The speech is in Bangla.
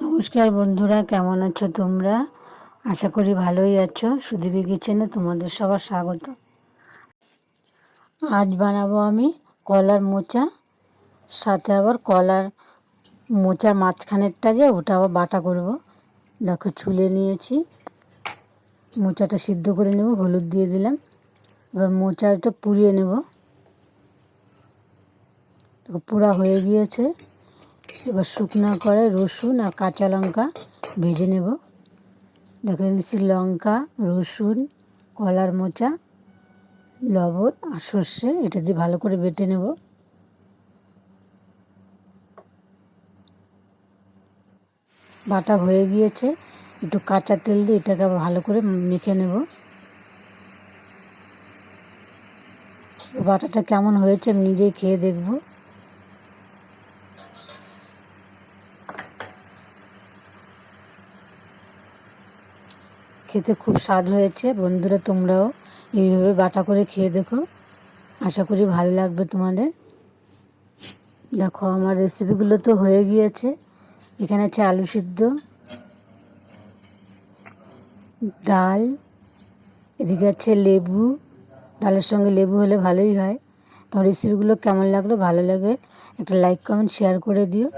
নমস্কার বন্ধুরা, কেমন আছো তোমরা? আশা করি ভালোই আছো। সুদীপী কিচেনে তোমাদের সবার স্বাগত। আজ বানাবো আমি কলার মোচা, সাথে আবার কলার মোচার মাঝখানেরটা যে, ওটা আবার বাটা করব। দেখো, ছুলে নিয়েছি। মোচাটা সিদ্ধ করে নেব, হলুদ দিয়ে দিলাম। এবার মোচাটা পুড়িয়ে নেব। পুরা হয়ে গিয়েছে। এবার শুকনো করে রসুন আর কাঁচা লঙ্কা ভেজে নেব। দেখে নিচ্ছি লঙ্কা, রসুন, কলার মোচা, লবণ আর সর্ষে, এটা দিয়ে ভালো করে বেটে নেব। বাটা হয়ে গিয়েছে, একটু কাঁচা তেল দিয়ে এটাকে ভালো করে মেখে নেব। বাটাটা কেমন হয়েছে আমি নিজেই খেয়ে দেখব। খেতে খুব স্বাদ হয়েছে। বন্ধুরা, তোমরাও এইভাবে বাটা করে খেয়ে দেখো। আশা করি ভালো লাগবে তোমাদের। দেখো, আমার রেসিপিগুলো তো হয়ে গিয়েছে। এখানে আছে আলু সিদ্ধ, ডাল, এদিকে আছে লেবু। ডালের সঙ্গে লেবু হলে ভালোই হয়। তোমার রেসিপিগুলো কেমন লাগল? ভালো লাগে একটা লাইক কমেন্ট শেয়ার করে দিও।